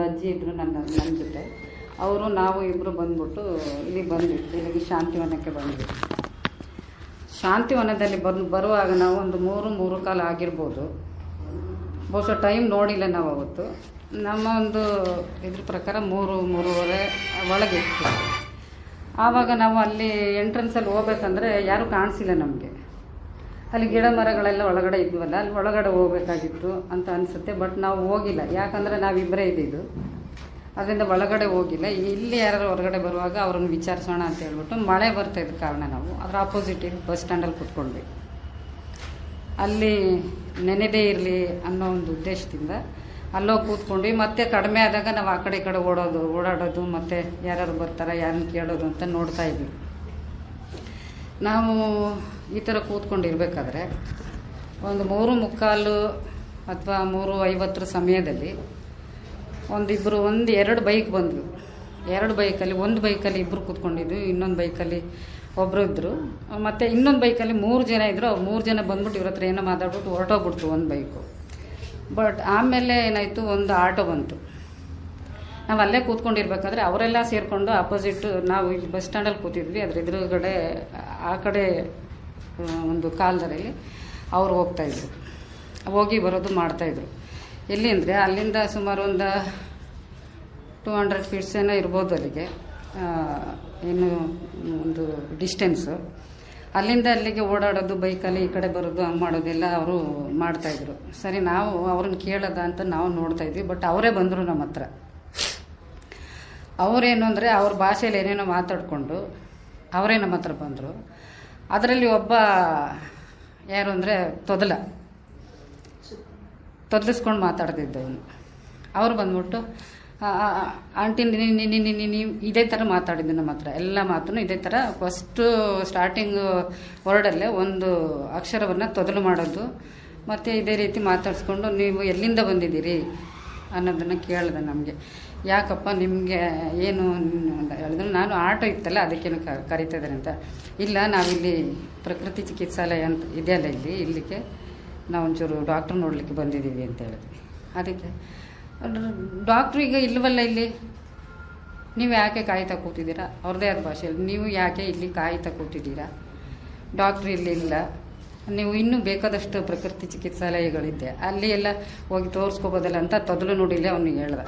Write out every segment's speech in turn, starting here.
ಅಜ್ಜಿ ಇದ್ರು ನನ್ನ ನನ್ನ ಜೊತೆ. ಅವರು, ನಾವು ಇಬ್ಬರು ಬಂದ್ಬಿಟ್ಟು ಇಲ್ಲಿ ಬಂದ್ವಿ. ಇಲ್ಲಿಗೆ ಶಾಂತಿವನಕ್ಕೆ ಬಂದ್ವಿ. ಶಾಂತಿವನದಲ್ಲಿ ಬಂದು, ಬರುವಾಗ ನಾವು ಒಂದು ಮೂರು ಮೂರು ಕಾಲ ಆಗಿರ್ಬೋದು. ಬಹುಶಃ ಟೈಮ್ ನೋಡಿಲ್ಲ ನಾವು ಅವತ್ತು. ನಮ್ಮ ಒಂದು ಇದ್ರ ಪ್ರಕಾರ ಮೂರು, ಮೂರುವರೆ ಒಳಗೆ ಇತ್ತು. ಆವಾಗ ನಾವು ಅಲ್ಲಿ ಎಂಟ್ರೆನ್ಸಲ್ಲಿ ಹೋಗ್ಬೇಕಂದ್ರೆ ಯಾರೂ ಕಾಣಿಸಿಲ್ಲ ನಮಗೆ. ಅಲ್ಲಿ ಗಿಡ ಮರಗಳೆಲ್ಲ ಒಳಗಡೆ ಇದ್ವಲ್ಲ, ಅಲ್ಲಿ ಒಳಗಡೆ ಹೋಗ್ಬೇಕಾಗಿತ್ತು ಅಂತ ಅನಿಸುತ್ತೆ ಬಟ್ ನಾವು ಹೋಗಿಲ್ಲ. ಯಾಕಂದರೆ ನಾವಿಬ್ಬರೇ ಇದ್ದಿದ್ದು. ಅದರಿಂದ ಒಳಗಡೆ ಹೋಗಿಲ್ಲ. ಇಲ್ಲಿ ಯಾರು ಹೊರಗಡೆ ಬರುವಾಗ ಅವ್ರನ್ನ ವಿಚಾರಿಸೋಣ ಅಂತ ಹೇಳ್ಬಿಟ್ಟು ಮಳೆ ಬರ್ತಾ ಇದ್ದ ಕಾರಣ ನಾವು ಅದರ ಆಪೋಸಿಟ್ ಬಸ್ ಸ್ಟ್ಯಾಂಡಲ್ಲಿ ಕೂತ್ಕೊಂಡ್ವಿ. ಅಲ್ಲಿ ನೆನೆದೇ ಇರಲಿ ಅನ್ನೋ ಒಂದು ಉದ್ದೇಶದಿಂದ ಅಲ್ಲೋಗಿ ಕೂತ್ಕೊಂಡ್ವಿ. ಮತ್ತೆ ಕಡಿಮೆ ಆದಾಗ ನಾವು ಆ ಕಡೆ ಈ ಕಡೆ ಓಡೋದು, ಓಡಾಡೋದು, ಮತ್ತೆ ಯಾರ್ಯಾರು ಬರ್ತಾರೆ, ಯಾರನ್ನ ಕೇಳೋದು ಅಂತ ನೋಡ್ತಾ ಇದ್ವಿ. ನಾವು ಈ ಥರ ಕೂತ್ಕೊಂಡಿರ್ಬೇಕಾದ್ರೆ ಒಂದು ಮೂರು ಮುಕ್ಕಾಲು ಅಥವಾ ಮೂರು ಐವತ್ತರ ಸಮಯದಲ್ಲಿ ಒಂದಿಬ್ಬರು ಒಂದು ಎರಡು ಬೈಕ್ ಬಂದ್ವು. ಎರಡು ಬೈಕಲ್ಲಿ, ಒಂದು ಬೈಕಲ್ಲಿ ಇಬ್ಬರು ಕೂತ್ಕೊಂಡಿದ್ವಿ, ಇನ್ನೊಂದು ಬೈಕಲ್ಲಿ ಒಬ್ಬರು ಇದ್ದರು ಮತ್ತು ಇನ್ನೊಂದು ಬೈಕಲ್ಲಿ ಮೂರು ಜನ ಇದ್ದರು ಅವ್ರು ಮೂರು ಜನ ಬಂದ್ಬಿಟ್ಟು ಇವ್ರ ಹತ್ರ ಏನೋ ಮಾತಾಡ್ಬಿಟ್ಟು ಹೊರಟೋಗ್ಬಿಡ್ತು ಒಂದು ಬೈಕು. ಬಟ್ ಆಮೇಲೆ ಏನಾಯಿತು, ಒಂದು ಆಟೋ ಬಂತು. ನಾವು ಅಲ್ಲೇ ಕೂತ್ಕೊಂಡಿರ್ಬೇಕಾದ್ರೆ ಅವರೆಲ್ಲ ಸೇರಿಕೊಂಡು ಅಪೋಸಿಟ್ ನಾವು ಇಲ್ಲಿ ಬಸ್ ಸ್ಟ್ಯಾಂಡಲ್ಲಿ ಕೂತಿದ್ವಿ. ಅದ್ರ ಎದುರುಗಡೆ, ಆ ಕಡೆ ಒಂದು ಕಾಲದಲ್ಲಿ ಅವ್ರು ಹೋಗ್ತಾಯಿದ್ರು ಹೋಗಿ ಬರೋದು ಮಾಡ್ತಾಯಿದ್ರು ಎಲ್ಲಿ ಅಂದರೆ ಅಲ್ಲಿಂದ ಸುಮಾರು ಒಂದು ಟೂ ಹಂಡ್ರೆಡ್ ಫೀಟ್ಸ್ ಏನೋ ಇರ್ಬೋದು ಅಲ್ಲಿಗೆ. ಏನು, ಒಂದು ಡಿಸ್ಟೆನ್ಸು ಅಲ್ಲಿಂದ ಅಲ್ಲಿಗೆ ಓಡಾಡೋದು ಬೈಕಲ್ಲಿ ಈ ಕಡೆ ಬರೋದು, ಹಂಗೆ ಮಾಡೋದೆಲ್ಲ ಅವರು ಮಾಡ್ತಾಯಿದ್ರು ಸರಿ, ನಾವು ಅವ್ರನ್ನ ಕೇಳೋದ ಅಂತ ನಾವು ನೋಡ್ತಾಯಿದ್ವಿ ಬಟ್ ಅವರೇ ಬಂದರು ನಮ್ಮ ಹತ್ರ. ಅವರೇನು ಅಂದರೆ ಅವ್ರ ಭಾಷೆಯಲ್ಲಿ ಏನೇನೋ ಮಾತಾಡಿಕೊಂಡು ಅವರೇ ನಮ್ಮ ಹತ್ರ ಬಂದರು. ಅದರಲ್ಲಿ ಒಬ್ಬ ಯಾರು ಅಂದರೆ ತೊದಲ. ತೊದಲಿಸ್ಕೊಂಡು ಮಾತಾಡ್ತಿದ್ದವನು ಅವ್ರು ಬಂದ್ಬಿಟ್ಟು ಆಂಟಿ ನೀವು ಇದೇ ಥರ ಮಾತಾಡಿದ್ದು ನಮ್ಮ ಹತ್ರ. ಎಲ್ಲ ಮಾತನ್ನು ಇದೇ ಥರ ಫಸ್ಟು ಸ್ಟಾರ್ಟಿಂಗ್ ವರ್ಡಲ್ಲೇ ಒಂದು ಅಕ್ಷರವನ್ನು ತೊದಲು ಮಾಡೋದು. ಮತ್ತು ಇದೇ ರೀತಿ ಮಾತಾಡಿಸ್ಕೊಂಡು ನೀವು ಎಲ್ಲಿಂದ ಬಂದಿದ್ದೀರಿ ಅನ್ನೋದನ್ನು ಕೇಳಿದೆ ನಮಗೆ. ಯಾಕಪ್ಪ ನಿಮಗೆ ಏನು ಹೇಳಿದ್ರು. ನಾನು ಆಟೋ ಇತ್ತಲ್ಲ ಅದಕ್ಕೇನು ಕರಿತಾ ಇದ್ದಾರೆ ಅಂತ. ಇಲ್ಲ, ನಾವಿಲ್ಲಿ ಪ್ರಕೃತಿ ಚಿಕಿತ್ಸಾಲಯ ಅಂತ ಇದೆಯಲ್ಲ ಇಲ್ಲಿ, ಇಲ್ಲಿಗೆ ನಾವು ಒಂಚೂರು ಡಾಕ್ಟ್ರ್ ನೋಡಲಿಕ್ಕೆ ಬಂದಿದ್ದೀವಿ ಅಂತ ಹೇಳಿದ್ವಿ. ಅದಕ್ಕೆ, ಡಾಕ್ಟ್ರು ಈಗ ಇಲ್ಲವಲ್ಲ ಇಲ್ಲಿ? ನೀವು ಯಾಕೆ ಕಾಯ್ತಾ ಕೂತಿದ್ದೀರಾ? ಅವ್ರದ್ದೇ ಆದ ಭಾಷೆಯಲ್ಲಿ ನೀವು ಯಾಕೆ ಇಲ್ಲಿ ಕಾಯ್ತಾ ಕೂತಿದ್ದೀರಾ? ಡಾಕ್ಟ್ರು ಇಲ್ಲಿ ಇಲ್ಲ ನೀವು ಇನ್ನೂ ಬೇಕಾದಷ್ಟು ಪ್ರಕೃತಿ ಚಿಕಿತ್ಸಾಲಯಗಳಿದ್ದೆ ಅಲ್ಲಿ ಎಲ್ಲ ಹೋಗಿ ತೋರಿಸ್ಕೋಬೋದಲ್ಲ ಅಂತ ತೊದಲು ನೋಡಿಲ್ಲೇ ಅವನಿಗೆ ಹೇಳ್ದ.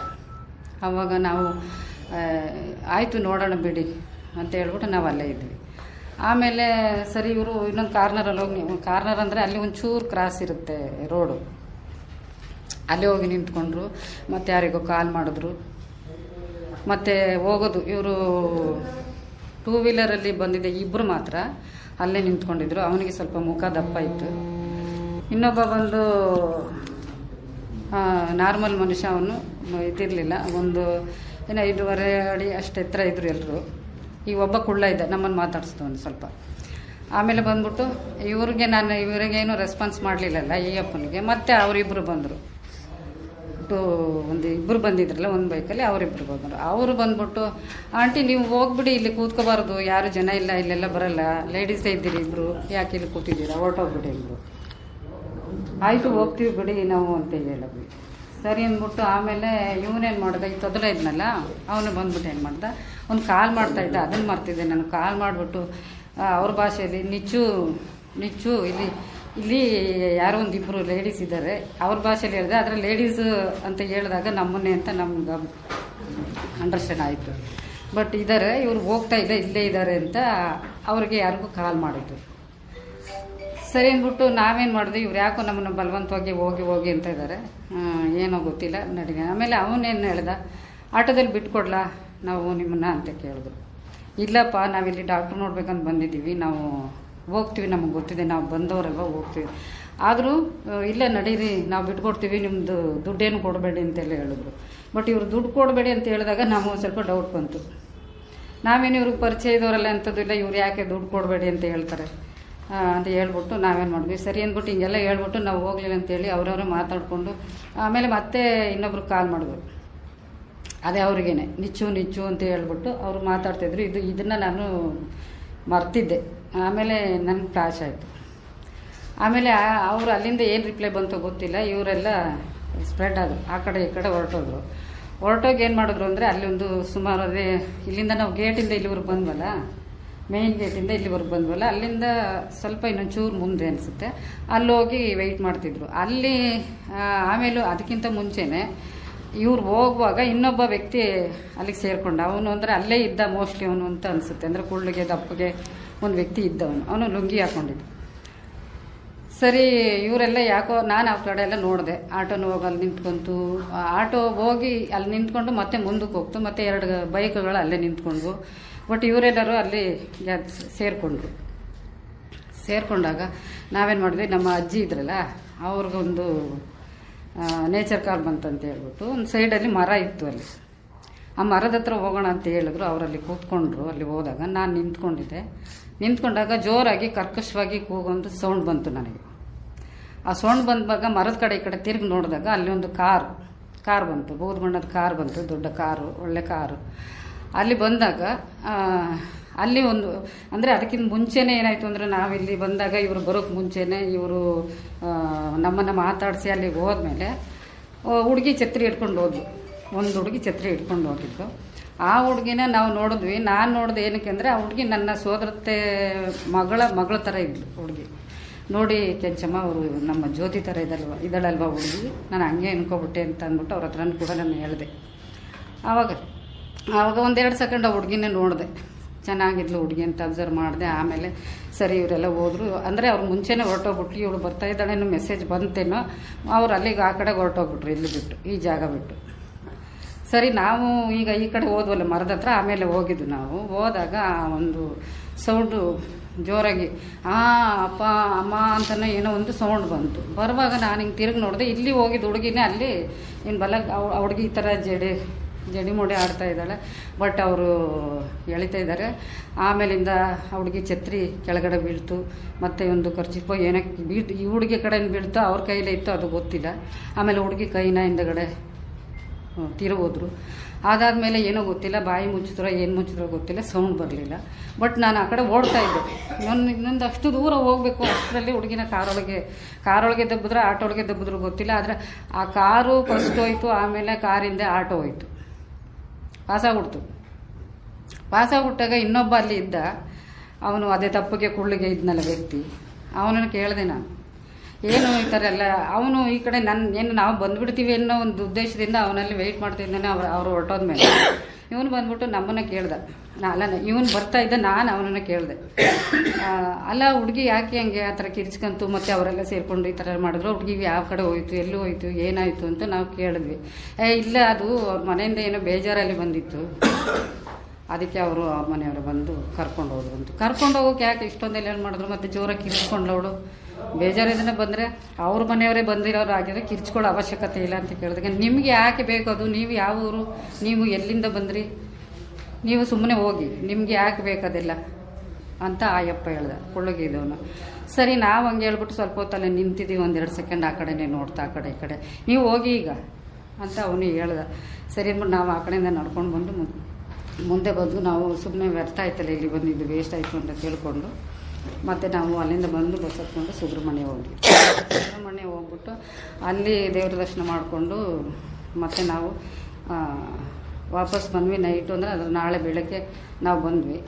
ಆವಾಗ ನಾವು ಆಯಿತು ನೋಡೋಣ ಬಿಡಿ ಅಂತ ಹೇಳ್ಬಿಟ್ಟು ನಾವು ಅಲ್ಲೇ ಇದ್ವಿ. ಆಮೇಲೆ ಸರಿ ಇವರು ಇನ್ನೊಂದು ಕಾರ್ನರಲ್ಲಿ ಹೋಗಿ ನೀವು, ಕಾರ್ನರ್ ಅಂದರೆ ಅಲ್ಲಿ ಒಂಚೂರು ಕ್ರಾಸ್ ಇರುತ್ತೆ ರೋಡು ಅಲ್ಲಿ ಹೋಗಿ ನಿಂತ್ಕೊಂಡ್ರು, ಮತ್ತು ಯಾರಿಗೋ ಕಾಲ್ ಮಾಡಿದ್ರು. ಮತ್ತು ಹೋಗೋದು, ಇವರು ಟೂ ವೀಲರಲ್ಲಿ ಬಂದಿದ್ದ ಇಬ್ಬರು ಮಾತ್ರ ಅಲ್ಲೇ ನಿಂತ್ಕೊಂಡಿದ್ರು. ಅವನಿಗೆ ಸ್ವಲ್ಪ ಮುಖ ದಪ್ಪ ಇತ್ತು. ಇನ್ನೊಬ್ಬ ಬಂದು ನಾರ್ಮಲ್ ಮನುಷ್ಯ ಅವನು ಇದಿರಲಿಲ್ಲ ಒಂದು ಏನು ಐದೂವರೆ ಅಡಿ ಅಷ್ಟು ಎತ್ತರ ಇದ್ರು ಎಲ್ಲರೂ ಈ ಒಬ್ಬ ಕುಳ್ಳ ಇದ್ದ ನಮ್ಮನ್ನು ಒಂದು ಸ್ವಲ್ಪ. ಆಮೇಲೆ ಬಂದ್ಬಿಟ್ಟು ಇವ್ರಿಗೆ ನಾನು ಇವರಿಗೇನು ರೆಸ್ಪಾನ್ಸ್ ಮಾಡಲಿಲ್ಲಲ್ಲ, ಈ ಅಪ್ಪನಿಗೆ. ಮತ್ತೆ ಅವರಿಬ್ಬರು ಬಂದರು. ಟು, ಒಂದು ಇಬ್ಬರು ಬಂದಿದ್ರಲ್ಲ, ಒಂದು ಬೈಕಲ್ಲಿ ಅವರಿಬ್ಬರು ಬಂದರು. ಅವರು ಬಂದ್ಬಿಟ್ಟು, ಆಂಟಿ, ನೀವು ಹೋಗ್ಬಿಡಿ, ಇಲ್ಲಿ ಕೂತ್ಕೋಬಾರ್ದು. ಯಾರು ಜನ ಇಲ್ಲ, ಇಲ್ಲೆಲ್ಲ ಬರಲ್ಲ. ಲೇಡೀಸೇ ಇದ್ದೀರಿ ಇಬ್ಬರು ಯಾಕೆ ಇಲ್ಲಿ ಕೂತಿದ್ದೀರಾ? ಹೊರಟೋಗ್ಬಿಡಿ ಇಬ್ಬರು ಆಯಿತು, ಹೋಗ್ತೀವಿ ಬಿಡಿ ನಾವು ಅಂತ ಹೇಳಿದ್ವಿ. ಸರಿ ಅಂದ್ಬಿಟ್ಟು ಆಮೇಲೆ ಇವನೇನು ಮಾಡ್ದೆ? ಈ ತೊದಲ ಇದ್ನಲ್ಲ, ಅವನು ಬಂದ್ಬಿಟ್ಟು ಏನು ಮಾಡ್ದ? ಅವ್ನು ಕಾಲ್ ಮಾಡ್ತಾ ಇದ್ದ ಅದನ್ನು ಮರ್ತಿದ್ದೆ ನಾನು. ಕಾಲ್ ಮಾಡಿಬಿಟ್ಟು ಅವ್ರ ಭಾಷೆಯಲ್ಲಿ ನಿಚ್ಚು ನಿಚ್ಚು, ಇಲ್ಲಿ ಇಲ್ಲಿ ಯಾರೋ ಒಂದು ಇಬ್ಬರು ಲೇಡೀಸ್ ಇದ್ದಾರೆ ಅವ್ರ ಭಾಷೆಯಲ್ಲಿ ಹೇಳಿದೆ, ಆದರೆ ಲೇಡೀಸ್ ಅಂತ ಹೇಳಿದಾಗ ನಮ್ಮನ್ನೇ ಅಂತ ನಮ್ಗೆ ಅಂಡರ್ಸ್ಟ್ಯಾಂಡ್ ಆಯಿತು. ಬಟ್ ಇದ್ದಾರೆ ಇವ್ರು ಹೋಗ್ತಾ ಇದ್ದ, ಇಲ್ಲೇ ಇದ್ದಾರೆ ಅಂತ ಅವ್ರಿಗೆ ಯಾರಿಗೂ ಕಾಲ್ ಮಾಡಿದ್ರು. ಸರಿ ಅಂದ್ಬಿಟ್ಟು ನಾವೇನು ಮಾಡಿದ್ವಿ ಇವ್ರು ಯಾಕೋ ನಮ್ಮನ್ನು ಬಲವಂತವಾಗಿ ಹೋಗಿ ಹೋಗಿ ಅಂತ ಇದ್ದಾರೆ ಏನೋ ಗೊತ್ತಿಲ್ಲ ನಡಿಗೆ. ಆಮೇಲೆ ಅವನೇನು ಹೇಳ್ದ, ಆಟೋದಲ್ಲಿ ಬಿಟ್ಕೊಡ್ಲಾ, ನಾವು ನಿಮ್ಮನ್ನ ಅಂತ ಕೇಳಿದ್ರು. ಇಲ್ಲಪ್ಪ, ನಾವಿಲ್ಲಿ ಡಾಕ್ಟ್ರ್ ನೋಡ್ಬೇಕಂತ ಬಂದಿದ್ದೀವಿ, ನಾವು ಹೋಗ್ತೀವಿ ನಮಗೆ ಗೊತ್ತಿದೆ, ನಾವು ಬಂದವರಲ್ವ, ಹೋಗ್ತೀವಿ. ಆದರೂ ಇಲ್ಲ ನಡೀರಿ, ನಾವು ಬಿಟ್ಕೊಡ್ತೀವಿ ನಿಮ್ಮದು ದುಡ್ಡೇನು ಕೊಡಬೇಡಿ ಅಂತೆಲ್ಲ ಹೇಳಿದ್ರು. ಬಟ್ ಇವ್ರು ದುಡ್ಡು ಕೊಡಬೇಡಿ ಅಂತ ಹೇಳಿದಾಗ ನಾವು ಸ್ವಲ್ಪ ಡೌಟ್ ಬಂತು. ನಾವೇನು ಇವ್ರಿಗೆ ಪರಿಚಯ ಅಂಥದ್ದು ಇಲ್ಲ, ಇವ್ರು ಯಾಕೆ ದುಡ್ಡು ಕೊಡಬೇಡಿ ಅಂತ ಹೇಳ್ತಾರೆ. ಅಂತ ಹೇಳ್ಬಿಟ್ಟು ನಾವೇನು ಮಾಡಿದ್ವಿ. ಸರಿ ಅಂದ್ಬಿಟ್ಟು ಹಿಂಗೆಲ್ಲ ಹೇಳ್ಬಿಟ್ಟು ನಾವು ಹೋಗ್ಲಿಲ್ಲ ಅಂತೇಳಿ ಅವ್ರವ್ರು ಮಾತಾಡಿಕೊಂಡು, ಆಮೇಲೆ ಮತ್ತೆ ಇನ್ನೊಬ್ರು ಕಾಲ್ ಮಾಡಿದ್ರು. ಅದೇ ಅವ್ರಿಗೇನೆ, ನಿಚ್ಚು ನಿಚ್ಚು ಅಂತ ಹೇಳ್ಬಿಟ್ಟು ಅವರು ಮಾತಾಡ್ತಿದ್ರು. ಇದು, ಇದನ್ನು ನಾನು ಮರ್ತಿದ್ದೆ. ಆಮೇಲೆ ನನಗೆ ಫ್ಲಾಶ್ ಆಯಿತು. ಆಮೇಲೆ ಅವರು ಅಲ್ಲಿಂದ ಏನು ರಿಪ್ಲೈ ಬಂತೋ ಗೊತ್ತಿಲ್ಲ. ಇವರೆಲ್ಲ ಸ್ಪ್ರೆಡ್ ಆದರು. ಆ ಕಡೆ, ಈ ಕಡೆ ಹೊರಟೋದ್ರು. ಹೊರಟೋಗಿ ಏನು ಮಾಡಿದ್ರು ಅಂದರೆ ಅಲ್ಲಿ ಒಂದು ಸುಮಾರು ಅದೇ, ಇಲ್ಲಿಂದ ನಾವು ಗೇಟಿಂದ ಇಲ್ಲಿವರೆಗೆ ಬಂದ್ವಲ್ಲ ಮೇನ್ ಗೇಟಿಂದ ಇಲ್ಲಿವರೆಗೆ ಬಂದ್ವಲ್ಲ, ಅಲ್ಲಿಂದ ಸ್ವಲ್ಪ ಇನ್ನೊಂದು ಚೂರು ಮುಂದೆ ಅನಿಸುತ್ತೆ. ಅಲ್ಲಿ ಹೋಗಿ ವೆಯ್ಟ್ ಮಾಡ್ತಿದ್ರು. ಅಲ್ಲಿ ಆಮೇಲೆ ಅದಕ್ಕಿಂತ ಮುಂಚೆನೆ ಇವ್ರು ಹೋಗುವಾಗ ಇನ್ನೊಬ್ಬ ವ್ಯಕ್ತಿ ಅಲ್ಲಿಗೆ ಸೇರ್ಕೊಂಡ. ಅವನು ಅಂದರೆ ಅಲ್ಲೇ ಇದ್ದ ಮೋಸ್ಟ್ಲಿ ಅವನು ಅಂತ ಅನಿಸುತ್ತೆ. ಅಂದರೆ ಕುಳ್ಳಿಗೆ ದಪ್ಪಗೆ ಒಂದು ವ್ಯಕ್ತಿ ಇದ್ದವನು. ಅವನು ಲುಂಗಿ ಹಾಕೊಂಡಿದ್ದು. ಸರಿ, ಇವರೆಲ್ಲ ಯಾಕೋ, ನಾನು ಆ ಕಡೆ ಎಲ್ಲ ನೋಡಿದೆ. ಆಟೋನು ಹೋಗಿ ಅಲ್ಲಿ ನಿಂತ್ಕೊಂತು. ಆಟೋ ಹೋಗಿ ಅಲ್ಲಿ ನಿಂತ್ಕೊಂಡು ಮತ್ತೆ ಮುಂದಕ್ಕೆ ಹೋಗ್ತು. ಮತ್ತೆ ಎರಡು ಬೈಕ್ಗಳು ಅಲ್ಲೇ ನಿಂತ್ಕೊಂಡ್ವು. ಬಟ್ ಇವರೆಲ್ಲರೂ ಅಲ್ಲಿ ಸೇರಿಕೊಂಡ್ರು. ಸೇರಿಕೊಂಡಾಗ ನಾವೇನು ಮಾಡಿದ್ವಿ, ನಮ್ಮ ಅಜ್ಜಿ ಇದ್ರಲ್ಲ, ಅವ್ರಿಗೊಂದು ನೇಚರ್ ಕಾರ್ ಬಂತಂತ ಹೇಳ್ಬಿಟ್ಟು ಒಂದು ಸೈಡಲ್ಲಿ ಮರ ಇತ್ತು ಅಲ್ಲಿ. ಆ ಮರದ ಹತ್ರ ಹೋಗೋಣ ಅಂತ ಹೇಳಿದ್ರು, ಅವರಲ್ಲಿ ಕೂತ್ಕೊಂಡ್ರು, ಅಲ್ಲಿ ಹೋದಾಗ ನಾನು ನಿಂತ್ಕೊಂಡಿದ್ದೆ. ನಿಂತ್ಕೊಂಡಾಗ ಜೋರಾಗಿ ಕರ್ಕಶವಾಗಿ ಕೂಗೊಂದು ಸೌಂಡ್ ಬಂತು ನನಗೆ. ಆ ಸೌಂಡ್ ಬಂದಾಗ ಮರದ ಕಡೆ ಈ ಕಡೆ ತಿರುಗಿ ನೋಡಿದಾಗ ಅಲ್ಲಿ ಒಂದು ಕಾರ್ ಕಾರ್ ಬಂತು, ಬೂದು ಬಣ್ಣದ ಕಾರ್ ಬಂತು, ದೊಡ್ಡ ಕಾರು, ಒಳ್ಳೆ ಕಾರು. ಅಲ್ಲಿ ಬಂದಾಗ ಅಲ್ಲಿ ಒಂದು, ಅಂದರೆ ಅದಕ್ಕಿಂತ ಮುಂಚೆನೇ ಏನಾಯಿತು ಅಂದರೆ ನಾವಿಲ್ಲಿ ಬಂದಾಗ ಇವರು ಬರೋಕ್ಕೆ ಮುಂಚೆನೇ ಇವರು ನಮ್ಮನ್ನು ಮಾತಾಡಿಸಿ ಅಲ್ಲಿಗೆ ಹೋದ್ಮೇಲೆ ಹುಡುಗಿ ಛತ್ರಿ ಇಟ್ಕೊಂಡು ಹೋದ್ವಿ ಒಂದು ಹುಡುಗಿ ಛತ್ರಿ ಇಟ್ಕೊಂಡು ಹೋಗಿದ್ದು ಆ ಹುಡುಗಿನ ನಾವು ನೋಡಿದ್ವಿ. ನಾನು ನೋಡಿದೆ ಏನಕ್ಕೆ ಅಂದರೆ ಆ ಹುಡುಗಿ ನನ್ನ ಸೋದರತ್ತೆ ಮಗಳ ಮಗಳ ಥರ ಇದ್ಲು ಹುಡುಗಿ. ನೋಡಿ, ಕೆಂಚಮ್ಮ ಅವರು ನಮ್ಮ ಜ್ಯೋತಿ ಥರ ಇದಲ್ವ ಇದಳಲ್ವ ಹುಡುಗಿ? ನಾನು ಹಂಗೆ ಅನ್ಕೊಬಿಟ್ಟೆ ಅಂತ ಅಂದ್ಬಿಟ್ಟು ಅವ್ರ ಹತ್ರನೂ ಕೂಡ ನಾನು ಹೇಳಿದೆ. ಆವಾಗ ಆವಾಗ ಒಂದೆರಡು ಸೆಕೆಂಡ್ ಆ ಹುಡುಗಿನೇ ನೋಡಿದೆ. ಚೆನ್ನಾಗಿದ್ಲು ಹುಡುಗಿ ಅಂತ ಅಬ್ಸರ್ವ್ ಮಾಡಿದೆ. ಆಮೇಲೆ ಸರಿ ಇವರೆಲ್ಲ ಹೋದ್ರು. ಅಂದರೆ ಅವ್ರು ಮುಂಚೆನೇ ಹೊರಟೋಗ್ಬಿಟ್ಟು ಇವಳು ಬರ್ತಾ ಇದ್ದಾಳೇನೋ ಮೆಸೇಜ್ ಬಂತೇನೋ. ಅವ್ರು ಅಲ್ಲಿಗೆ ಆ ಕಡೆ ಹೊರಟೋಗ್ಬಿಟ್ರು, ಇಲ್ಲಿ ಬಿಟ್ಟು, ಈ ಜಾಗ ಬಿಟ್ಟು. ಸರಿ, ನಾವು ಈಗ ಈ ಕಡೆ ಹೋದ್ವಲ್ಲ ಮರದ ಹತ್ರ, ಆಮೇಲೆ ಹೋಗಿದ್ದು ನಾವು. ಹೋದಾಗ ಒಂದು ಸೌಂಡು ಜೋರಾಗಿ, ಆ, ಅಪ್ಪ, ಅಮ್ಮ ಅಂತನೋ ಏನೋ ಒಂದು ಸೌಂಡ್ ಬಂತು. ಬರುವಾಗ ನಾನು ಹಿಂಗೆ ತಿರುಗಿ ನೋಡಿದೆ, ಇಲ್ಲಿ ಹೋಗಿದ್ದು ಹುಡುಗಿನೇ ಅಲ್ಲಿ ಇನ್ನು ಬಲ ಹುಡುಗಿ ಈ ಥರ ಜಡೆ ಜಡಿ ಮುಡಿ ಆಡ್ತಾ ಇದ್ದಾಳೆ. ಬಟ್ ಅವರು ಎಳಿತಾ ಇದ್ದಾರೆ. ಆಮೇಲಿಂದ ಹುಡುಗಿ ಛತ್ರಿ ಕೆಳಗಡೆ ಬೀಳ್ತು. ಮತ್ತೆ ಒಂದು ಖರ್ಚಿಪೋ ಏನಕ್ಕೆ ಬೀಳ್ತು. ಈ ಹುಡುಗಿ ಕಡೆಯಿಂದ ಬೀಳ್ತು ಅವ್ರ ಕೈಲೇ ಇತ್ತು ಅದು ಗೊತ್ತಿಲ್ಲ. ಆಮೇಲೆ ಹುಡುಗಿ ಕೈನ ಹಿಂದಗಡೆ ತಿರುಗೋದ್ರು ಅದಾದಮೇಲೆ ಏನೋ ಗೊತ್ತಿಲ್ಲ. ಬಾಯಿ ಮುಚ್ಚಿದ್ರೋ ಏನು ಮುಚ್ಚಿದ್ರೋ ಗೊತ್ತಿಲ್ಲ. ಸೌಂಡ್ ಬರಲಿಲ್ಲ. ಬಟ್ ನಾನು ಆ ಕಡೆ ಓಡ್ತಾ ಇದ್ದೆ. ನನ್ನ ಇನ್ನೊಂದು ಅಷ್ಟು ದೂರ ಹೋಗಬೇಕು. ಅಷ್ಟರಲ್ಲಿ ಹುಡುಗಿನ ಕಾರೊಳಗೆ ಕಾರೊಳಗೆ ದಬ್ಬಿದ್ರೆ, ಆಟೋ ಒಳಗೆ ದಬ್ಬಿದ್ರು ಗೊತ್ತಿಲ್ಲ. ಆದರೆ ಆ ಕಾರು ಫಸ್ಟ್ ಹೋಯ್ತು. ಆಮೇಲೆ ಕಾರಿಂದ ಆಟೋ ಹೋಯ್ತು. ಪಾಸಾಗ್ಬಿಡ್ತು. ಪಾಸಾಗ್ಬಿಟ್ಟಾಗ ಇನ್ನೊಬ್ಬ ಅಲ್ಲಿ ಇದ್ದ, ಅವನು ಅದೇ ತಪ್ಪಿಗೆ ಕುಳ್ಳಿಗೆ ಇದ್ನಲ್ಲ ವ್ಯಕ್ತಿ. ಅವನನ್ನು ಕೇಳಿದೆ ನಾನು. ಏನು ಈ ಥರ ಎಲ್ಲ, ಅವನು ಈ ಕಡೆ ನನ್ನ ಏನು ನಾವು ಬಂದ್ಬಿಡ್ತೀವಿ ಅನ್ನೋ ಒಂದು ಉದ್ದೇಶದಿಂದ ಅವನಲ್ಲಿ ವೆಯ್ಟ್ ಮಾಡ್ತಿದ್ದಾನೆ ಅವ್ರು ಅವ್ರು ಹೊರಟೋದ್ಮೇಲೆ. ಇವನು ಬಂದ್ಬಿಟ್ಟು ನಮ್ಮನ್ನ ಕೇಳ್ದ. ಅಲ್ಲ ಇವನು ಬರ್ತಾ ಇದ್ದ ನಾನು ಅವನನ್ನ ಕೇಳಿದೆ. ಅಲ್ಲ, ಹುಡುಗಿ ಯಾಕೆ ಹಂಗೆ ಆ ಥರ ಕಿರ್ಚ್ಕಂತು ಮತ್ತೆ ಅವರೆಲ್ಲ ಸೇರ್ಕೊಂಡು ಈ ಥರ ಮಾಡಿದ್ರು? ಹುಡುಗಿ ಯಾವ ಕಡೆ ಹೋಯ್ತು, ಎಲ್ಲೂ ಹೋಯ್ತು, ಏನಾಯಿತು ಅಂತ ನಾವು ಕೇಳಿದ್ವಿ. ಏ, ಇಲ್ಲ, ಅದು ಅವ್ರ ಮನೆಯಿಂದ ಏನೋ ಬೇಜಾರಲ್ಲಿ ಬಂದಿತ್ತು. ಅದಕ್ಕೆ ಅವರು ಅವ್ರ ಮನೆಯವರು ಬಂದು ಕರ್ಕೊಂಡು ಹೋದ್ರು ಅಂತ. ಕರ್ಕೊಂಡು ಹೋಗೋಕೆ ಯಾಕೆ ಇಷ್ಟೊಂದೆಲ್ಲ ಏನು ಮಾಡಿದ್ರು? ಮತ್ತೆ ಜೋರಾಗಿ ಕಿರ್ಚ್ಕೊಂಡು ಅವಳು ಬೇಜಾರಿಂದನೇ ಬಂದರೆ ಅವ್ರ ಮನೆಯವರೇ ಬಂದಿರೋರು ಆಗಿದ್ರೆ ಕಿರ್ಚ್ಕೊಳ್ಳೋ ಅವಶ್ಯಕತೆ ಇಲ್ಲ ಅಂತ ಕೇಳಿದಾಗ ನಿಮಗೆ ಯಾಕೆ ಬೇಕು ಅದು? ನೀವು ಯಾವ ಊರು? ನೀವು ಎಲ್ಲಿಂದ ಬಂದ್ರಿ? ನೀವು ಸುಮ್ಮನೆ ಹೋಗಿ, ನಿಮ್ಗೆ ಯಾಕೆ ಬೇಕದೆಲ್ಲ ಅಂತ ಆಯಪ್ಪ ಹೇಳ್ದೆ. ಕುಳ್ಳಗಿದ್ದವನು ಸರಿ, ನಾವು ಹಂಗೆ ಹೇಳ್ಬಿಟ್ಟು ಸ್ವಲ್ಪ ಹೊತ್ತಲ್ಲೇ ನಿಂತಿದ್ದೀವಿ ಒಂದೆರಡು ಸೆಕೆಂಡ್ ಆ ಕಡೆನೇ ನೋಡ್ತಾ, ಆ ಕಡೆ, ಈ ಕಡೆ. ನೀವು ಹೋಗಿ ಈಗ ಅಂತ ಅವನು ಹೇಳ್ದೆ. ಸರಿ ಅಂದ್ಬಿಟ್ಟು ನಾವು ಆ ಕಡೆಯಿಂದ ನಡ್ಕೊಂಡು ಬಂದು ಮುಂದೆ ಬಂದು ನಾವು ಸುಮ್ಮನೆ ವ್ಯರ್ಥ ಆಯ್ತಲ್ಲ, ಇಲ್ಲಿ ಬಂದಿದ್ದು ವೇಸ್ಟ್ ಆಯಿತು ಅಂತ ಕೇಳಿಕೊಂಡು ಮತ್ತು ನಾವು ಅಲ್ಲಿಂದ ಬಂದು ಬಸ್ ಹತ್ಕೊಂಡು ಸುಬ್ರಹ್ಮಣ್ಯ ಹೋದ್ವಿ. ಸುಬ್ರಹ್ಮಣ್ಯ ಹೋಗ್ಬಿಟ್ಟು ಅಲ್ಲಿ ದೇವ್ರ ದರ್ಶನ ಮಾಡಿಕೊಂಡು ಮತ್ತು ನಾವು ವಾಪಸ್ ಬಂದ್ವಿ ನೈಟು ಅಂದರೆ ಅದ್ರ ನಾಳೆ ಬೆಳಗ್ಗೆ ನಾವು ಬಂದ್ವಿ.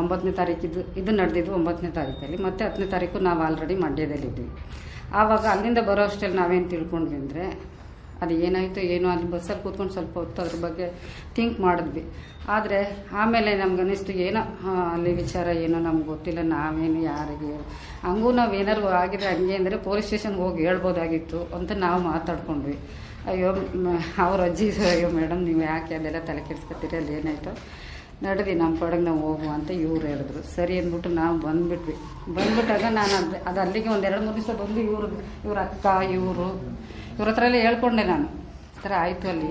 ಒಂಬತ್ತನೇ ತಾರೀಕಿದ್ದು ಇದು ನಡೆದಿದ್ದು ಒಂಬತ್ತನೇ ತಾರೀಕಲ್ಲಿ. ಮತ್ತು ಹತ್ತನೇ ತಾರೀಕು ನಾವು ಆಲ್ರೆಡಿ ಮಂಡ್ಯದಲ್ಲಿದ್ವಿ. ಆವಾಗ ಅಲ್ಲಿಂದ ಬರೋ ಅಷ್ಟರಲ್ಲಿ ನಾವೇನು ತಿಳ್ಕೊಂಡ್ವಿ ಅಂದರೆ ಅದು ಏನಾಯಿತು ಏನು, ಅಲ್ಲಿ ಬಸ್ಸಲ್ಲಿ ಕೂತ್ಕೊಂಡು ಸ್ವಲ್ಪ ಹೊತ್ತು ಅದ್ರ ಬಗ್ಗೆ ಥಿಂಕ್ ಮಾಡಿದ್ವಿ. ಆದರೆ ಆಮೇಲೆ ನಮ್ಗೆ ಅನ್ನಿಸ್ತು ಏನೋ ಅಲ್ಲಿ ವಿಚಾರ ಏನೋ ನಮ್ಗೆ ಗೊತ್ತಿಲ್ಲ, ನಾವೇನು ಯಾರಿಗೆ ಹಂಗೂ ನಾವು ಏನಾರು ಆಗಿದ್ರೆ ಹಂಗೆ ಅಂದರೆ ಪೊಲೀಸ್ ಸ್ಟೇಷನ್ಗೆ ಹೋಗಿ ಹೇಳ್ಬೋದಾಗಿತ್ತು ಅಂತ ನಾವು ಮಾತಾಡ್ಕೊಂಡ್ವಿ. ಅಯ್ಯೋ ಅವ್ರ ಅಜ್ಜಿ ಅಯ್ಯೋ ಮೇಡಮ್, ನೀವು ಯಾಕೆ ಅದೆಲ್ಲ ತಲೆ ಕೆಡ್ಸ್ಕೊತೀರಿ, ಅಲ್ಲಿ ಏನಾಯಿತು? ನಡೆದಿ ನಮ್ಮ ಕಡೆಗೆ ನಾವು ಹೋಗುವ ಅಂತ ಇವ್ರು ಹೇಳಿದ್ರು. ಸರಿ ಅಂದ್ಬಿಟ್ಟು ನಾವು ಬಂದ್ಬಿಟ್ವಿ. ಬಂದ್ಬಿಟ್ಟಾಗ ನಾನು ಅದು ಅಲ್ಲಿಗೆ ಒಂದು ಎರಡು ಮೂರು ದಿವಸ ಬಂದು ಇವರು, ಇವ್ರ ಅಕ್ಕ, ಇವರು ಇವ್ರ ಹತ್ರ ಎಲ್ಲ ಹೇಳ್ಕೊಂಡೆ ನಾನು. ಈ ಥರ ಆಯಿತು ಅಲ್ಲಿ.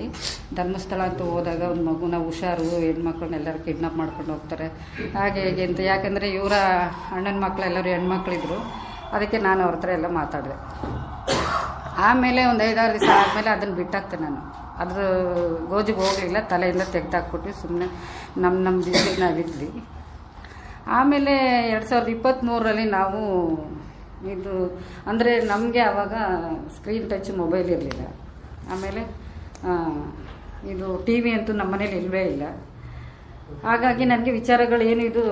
ಧರ್ಮಸ್ಥಳ ಅಂತ ಹೋದಾಗ ಒಂದು ಮಗುನ ಹುಷಾರು ಹೆಣ್ಮಕ್ಳನ್ನೆಲ್ಲರೂ ಕಿಡ್ನಾಪ್ ಮಾಡ್ಕೊಂಡು ಹೋಗ್ತಾರೆ. ಹಾಗೆ ಹೇಗೆ ಅಂತ. ಯಾಕಂದರೆ ಇವರ ಅಣ್ಣನ ಮಕ್ಕಳೆಲ್ಲರೂ ಹೆಣ್ಮಕ್ಳಿದ್ರು. ಅದಕ್ಕೆ ನಾನು ಅವ್ರ ಹತ್ರ ಎಲ್ಲ ಮಾತಾಡಿದೆ. ಆಮೇಲೆ ಒಂದು ಐದಾರು ದಿವಸ ಆದಮೇಲೆ ಅದನ್ನು ಬಿಟ್ಟಾಕ್ತೆ ನಾನು. ಅದ್ರ ಗೋಜಿಗೆ ಹೋಗಲಿಲ್ಲ, ತಲೆಯಿಂದ ತೆಗ್ದಾಕ್ಬಿಟ್ಟು ಸುಮ್ಮನೆ ನಮ್ಮ ನಮ್ಮ ದಿವ್ಯಕ್ಕೆ ನಾವಿದ್ವಿ. ಆಮೇಲೆ ಎರಡು ಸಾವಿರದ ಇಪ್ಪತ್ತ್ಮೂರರಲ್ಲಿ ನಾವು ಇದು ಅಂದರೆ ನಮಗೆ ಆವಾಗ ಸ್ಕ್ರೀನ್ ಟಚ್ ಮೊಬೈಲ್ ಇರಲಿಲ್ಲ. ಆಮೇಲೆ ಇದು ಟಿ ವಿ ಅಂತೂ ನಮ್ಮ ಮನೇಲಿ ಇಲ್ಲವೇ ಇಲ್ಲ. ಹಾಗಾಗಿ ನನಗೆ ವಿಚಾರಗಳು ಏನು ಇದು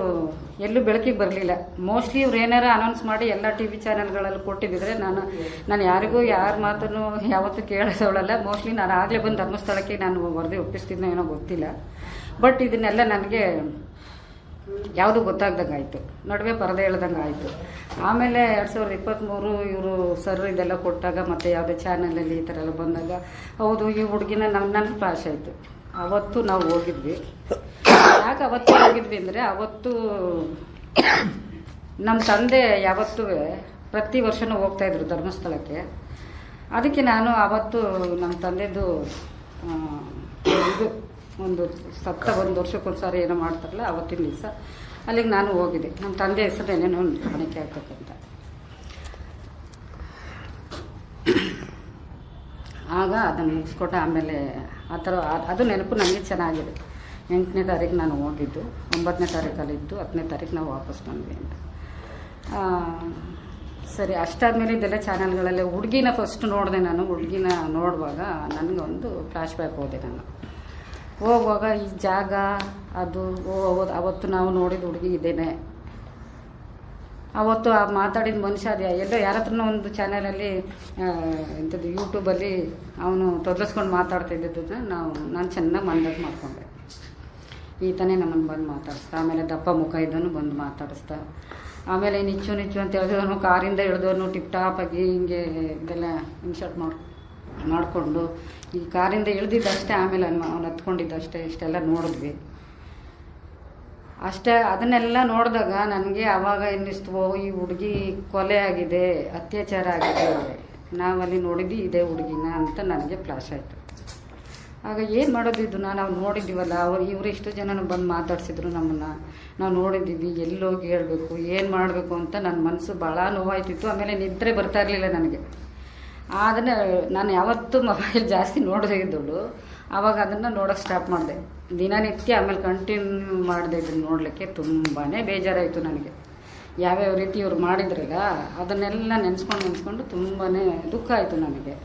ಎಲ್ಲೂ ಬೆಳಕಿಗೆ ಬರಲಿಲ್ಲ. ಮೋಸ್ಟ್ಲಿ ಇವ್ರು ಏನಾರ ಅನೌನ್ಸ್ ಮಾಡಿ ಎಲ್ಲ ಟಿ ವಿ ಚಾನೆಲ್ಗಳಲ್ಲಿ ಕೊಟ್ಟಿದ್ದಿದ್ರೆ ನಾನು ನಾನು ಯಾರಿಗೂ ಯಾರ ಮಾತನ್ನು ಯಾವತ್ತೂ ಕೇಳಿಸೋಳಲ್ಲ ಮೋಸ್ಟ್ಲಿ ನಾನು ಆಗಲೇ ಬಂದು ಧರ್ಮಸ್ಥಳಕ್ಕೆ ನಾನು ವರದಿ ಒಪ್ಪಿಸ್ತಿದ್ನೋ ಏನೋ ಗೊತ್ತಿಲ್ಲ. ಬಟ್ ಇದನ್ನೆಲ್ಲ ನನಗೆ ಯಾವುದು ಗೊತ್ತಾಗ್ದಂಗೆ ಆಯಿತು ನಡುವೆ ಪರದೆ ಹೇಳ್ದಂಗೆ ಆಯಿತು ಆಮೇಲೆ ಎರಡು ಸಾವಿರದ ಇಪ್ಪತ್ತ್ಮೂರು ಇವರು ಸರ್ ಇದೆಲ್ಲ ಕೊಟ್ಟಾಗ ಮತ್ತು ಯಾವುದೇ ಚಾನಲಲ್ಲಿ ಈ ಥರ ಎಲ್ಲ ಬಂದಾಗ ಹೌದು, ಈ ಹುಡುಗಿನ ನಮ್ಮ ನನ್ನ ಫ್ಲಾಶ್ ಆಯಿತು. ಅವತ್ತು ನಾವು ಹೋಗಿದ್ವಿ. ಯಾಕೆ ಅವತ್ತು ಹೋಗಿದ್ವಿ ಅಂದರೆ ಅವತ್ತು ನಮ್ಮ ತಂದೆ ಯಾವತ್ತೂ ಪ್ರತಿ ವರ್ಷನೂ ಹೋಗ್ತಾ ಇದ್ರು ಧರ್ಮಸ್ಥಳಕ್ಕೆ. ಅದಕ್ಕೆ ನಾನು ಅವತ್ತು ನಮ್ಮ ತಂದೆದು ಇದು ಒಂದು ಸತ್ತ ಒಂದು ವರ್ಷಕ್ಕೊಂದ್ಸಾರಿ ಏನೋ ಮಾಡ್ತಾರಲ್ಲ, ಅವತ್ತಿನ ದಿವಸ. ಅಲ್ಲಿಗೆ ನಾನು ಹೋಗಿದ್ದೆ. ನಮ್ಮ ತಂದೆ ಹೆಸರು ಏನೇನೋ ಕಾಣಿಕೆ ಆಗ್ಬೇಕಂತ. ಆಗ ಅದನ್ನು ಮುಗಿಸ್ಕೊಟ್ಟು ಆಮೇಲೆ ಆ ಥರ ಅದ್- ನೆನಪು ನನಗೆ ಚೆನ್ನಾಗಿದೆ. ಎಂಟನೇ ತಾರೀಕು ನಾನು ಹೋಗಿದ್ದು. ಒಂಬತ್ತನೇ ತಾರೀಕಲ್ಲಿದ್ದು, ಹತ್ತನೇ ತಾರೀಕು ನಾವು ವಾಪಸ್ ಬಂದ್ವಿ ಅಂತ. ಸರಿ, ಅಷ್ಟಾದಮೇಲೆ ಇದೆಲ್ಲ ಚಾನಲ್ಗಳಲ್ಲೇ ಹುಡುಗಿನ ಫಸ್ಟ್ ನೋಡಿದೆ ನಾನು. ಹುಡುಗಿನ ನೋಡುವಾಗ ನನಗೆ ಒಂದು ಫ್ಲ್ಯಾಶ್ ಬ್ಯಾಕ್ ಹೋದೆ ನಾನು. ಹೋಗುವಾಗ ಈ ಜಾಗ, ಅದು ಅವತ್ತು- ನಾವು ನೋಡಿದ ಹುಡುಗಿ ಇದ್ದೇನೆ ಅವತ್ತು ಆ ಮಾತಾಡಿದ ಮನುಷ್ಯ ಅದು. ಎಲ್ಲೋ ಯಾರ ಹತ್ರ ಒಂದು ಚಾನೆಲಲ್ಲಿ ಎಂಥದ್ದು ಯೂಟ್ಯೂಬಲ್ಲಿ ಅವನು ತೊದಲಿಸ್ಕೊಂಡು ಮಾತಾಡ್ತಾ ಇದ್ದಿದ್ದನ್ನ ನಾವು, ನಾನು ಚೆನ್ನಾಗಿ ಮನದಲ್ಲಿ ಮಾಡಿಕೊಂಡೆ. ಈತನೇ ನಮ್ಮನ್ನು ಬಂದು ಮಾತಾಡಿಸ್ತಾ ಆಮೇಲೆ ದಪ್ಪ ಮುಖ ಇದ್ದನು ಬಂದು ಮಾತಾಡಿಸ್ತಾ ಆಮೇಲೆ ನಿಚ್ಚು ನಿಚ್ಚು ಅಂತ ಹೇಳಿದವನು ಕಾರಿಂದ ಹಿಡಿದವನು ಟಿಪ್ ಟಾಪಾಗಿ ಹಿಂಗೆ ಇದೆಲ್ಲ ಇನ್ಶರ್ಟ್ ಮಾಡಿ, ಮಾಡಿಕೊಂಡು ಈ ಕಾರಿಂದ ಇಳಿದಿದ್ದಷ್ಟೇ, ಆಮೇಲೆ ಅವ್ನು ಹತ್ಕೊಂಡಿದ್ದಷ್ಟೇ, ಇಷ್ಟೆಲ್ಲ ನೋಡಿದ್ವಿ. ಅಷ್ಟೇ, ಅದನ್ನೆಲ್ಲ ನೋಡಿದಾಗ ನನಗೆ ಆವಾಗ ಅನ್ನಿಸ್ತು ಓ ಈ ಹುಡುಗಿ ಕೊಲೆ ಆಗಿದೆ, ಅತ್ಯಾಚಾರ ಆಗಿದೆ. ನಾವಲ್ಲಿ ನೋಡಿದ್ವಿ, ಇದೇ ಹುಡುಗಿನ ಅಂತ ನನಗೆ ಫ್ಲಾಶ್ ಆಯಿತು. ಆಗ ಏನು ಮಾಡೋದಿದ್ದು ನಾವು ನೋಡಿದ್ದೀವಲ್ಲ, ಅವ್ರು ಇವರು ಇಷ್ಟು ಜನನ ಬಂದು ಮಾತಾಡ್ಸಿದ್ರು ನಮ್ಮನ್ನು. ನಾವು ನೋಡಿದ್ದೀವಿ, ಎಲ್ಲೋಗಿ ಹೇಳಬೇಕು, ಏನು ಮಾಡಬೇಕು ಅಂತ ನನ್ನ ಮನಸ್ಸು ಭಾಳ ನೋವಾಯ್ತಿತ್ತು. ಆಮೇಲೆ ನಿದ್ರೆ ಬರ್ತಾ ಇರಲಿಲ್ಲ ನನಗೆ. ಅದನ್ನು ನಾನು ಯಾವತ್ತೂ ಮೊಬೈಲ್ ಜಾಸ್ತಿ ನೋಡದೇ ಇದ್ದಳು ಆವಾಗ ಅದನ್ನು ನೋಡೋಕೆ ಸ್ಟಾಪ್ ಮಾಡಿದೆ. ದಿನನಿತ್ಯ ಆಮೇಲೆ ಕಂಟಿನ್ಯೂ ಮಾಡಿದೆ ಇದನ್ನು ನೋಡಲಿಕ್ಕೆ ತುಂಬಾ ಬೇಜಾರಾಯಿತು ನನಗೆ. ಯಾವ್ಯಾವ ರೀತಿ ಇವ್ರು ಮಾಡಿದ್ರಲ್ಲ ಅದನ್ನೆಲ್ಲ ನೆನೆಸ್ಕೊಂಡು ನೆನೆಸ್ಕೊಂಡು ತುಂಬಾ ದುಃಖ ಆಯಿತು ನನಗೆ.